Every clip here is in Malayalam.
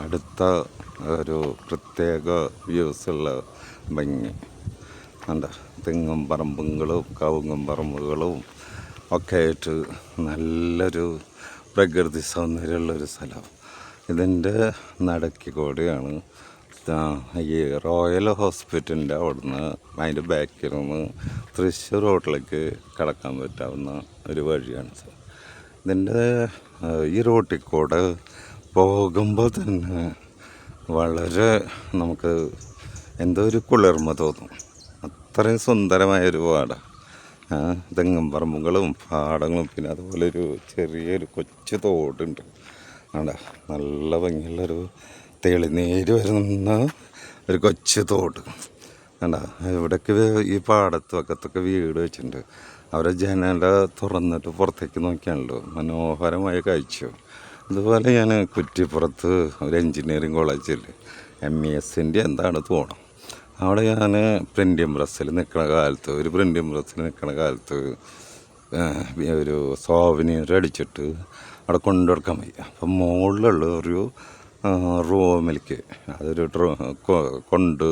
അടുത്ത ഒരു പ്രത്യേക വ്യൂസുള്ള ഭംഗി. എന്താ തെങ്ങും പറമ്പുകളും കവുങ്ങും പറമ്പുകളും ഒക്കെ ആയിട്ട് നല്ലൊരു പ്രകൃതി സൗന്ദര്യമുള്ളൊരു സ്ഥലം. ഇതിന്റെ നടക്കി കൂടിയാണ് ഈ റോയൽ ഹോസ്പിറ്റലിന്റെ അവിടുന്ന് അതിന്റെ ബാക്കിൽ നിന്ന് തൃശ്ശൂർ റോഡിലേക്ക് കിടക്കാൻ പറ്റാവുന്ന ഒരു വഴിയാണ് ഇതിന്റെ ഈ റോട്ടിൽ കൂടെ പോകുമ്പോൾ തന്നെ വളരെ നമുക്ക് എന്തോ ഒരു കുളിർമ തോന്നും. അത്രയും സുന്ദരമായൊരു പാടാണ് തെങ്ങും പറമ്പുകളും പാടങ്ങളും പിന്നെ അതുപോലെ ഒരു ചെറിയൊരു കൊച്ചു തോടുണ്ട്. ആണ്ടാ നല്ല ഭംഗിയുള്ളൊരു തെളിനീര് വരുന്ന ഒരു കൊച്ചു തോട്. കണ്ടാ ഇവിടേക്ക് ഈ പാടത്ത് വക്കത്തൊക്കെ വീട് വെച്ചിട്ടുണ്ട്. അവരെ ജനല തുറന്നിട്ട് പുറത്തേക്ക് നോക്കിയാണല്ലോ. മനോഹരമായ കാഴ്ച. അതുപോലെ ഞാൻ കുറ്റിപ്പുറത്ത് ഒരു എൻജിനീയറിങ് കോളേജിൽ എം ഇ എസിന്റെ എന്താണ് തോന്നും അവിടെ ഞാൻ പ്രിന്റിങ് പ്രസ്സിൽ നിൽക്കുന്ന കാലത്ത് ഒരു പ്രിന്റിങ് പ്രസ്സിൽ നിൽക്കുന്ന കാലത്ത് ഒരു സോവനീർ അടിച്ചിട്ട് അവിടെ കൊണ്ടുകൊടുക്കാൻ വയ്യ. അപ്പം മുകളിലുള്ള ഒരു റൂമിലേക്ക് അതൊരു കൊണ്ട്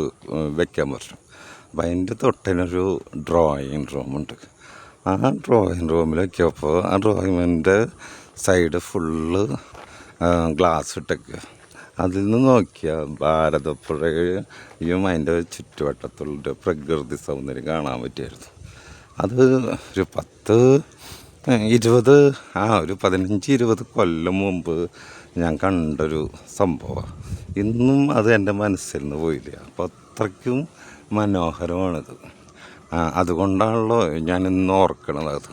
വെക്കാൻ പറ്റും അപ്പം അതിന്റെ തൊട്ടിനൊരു ഡ്രോയിങ് റൂമുണ്ട് ആ ഡ്രോയിങ് റൂമിൽ വെക്കിയപ്പോൾ ആ ഡ്രോയിങ്ങിന്റെ സൈഡ് ഫുള്ള് ഗ്ലാസ് ഇട്ടേക്ക്. അതിൽ നിന്ന് നോക്കിയാൽ ഭാരതപ്പുഴയും അതിന്റെ ചുറ്റുവട്ടത്തുള്ള പ്രകൃതി സൗന്ദര്യം കാണാൻ പറ്റിയായിരുന്നു. അത് ഒരു പത്ത് ഇരുപത് ആ ഒരു പതിനഞ്ച് ഇരുപത് കൊല്ലം മുമ്പ് ഞാൻ കണ്ടൊരു സംഭവമാണ് ഇന്നും അത് എന്റെ മനസ്സിൽ നിന്ന് പോയില്ല. അപ്പോൾ അത്രയ്ക്കും മനോഹരമാണിത്. അതുകൊണ്ടാണല്ലോ ഞാൻ ഓർക്കണത് അത്.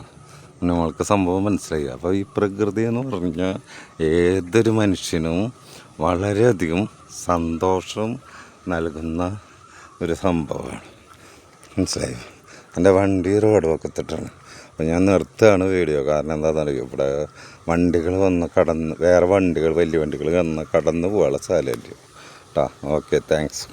നമ്മൾക്ക് സംഭവം മനസ്സിലായി. അപ്പോൾ ഈ പ്രകൃതി എന്ന് പറഞ്ഞാൽ ഏതൊരു മനുഷ്യനും വളരെയധികം സന്തോഷം നൽകുന്ന ഒരു സംഭവമാണ്. മനസ്സിലായി? എന്റെ വണ്ടി റോഡ് വക്കത്തിട്ടാണ് അപ്പോൾ ഞാൻ നിർത്തുകയാണ് വീഡിയോ. കാരണം എന്താണെന്ന് അറിയുമോ ഇവിടെ വണ്ടികൾ വന്ന് കടന്ന് വേറെ വണ്ടികൾ വലിയ വണ്ടികൾ വന്ന് കടന്ന് പോകാനുള്ള സ്ഥലമല്ലേ കേട്ടോ ഓക്കെ താങ്ക്സ്.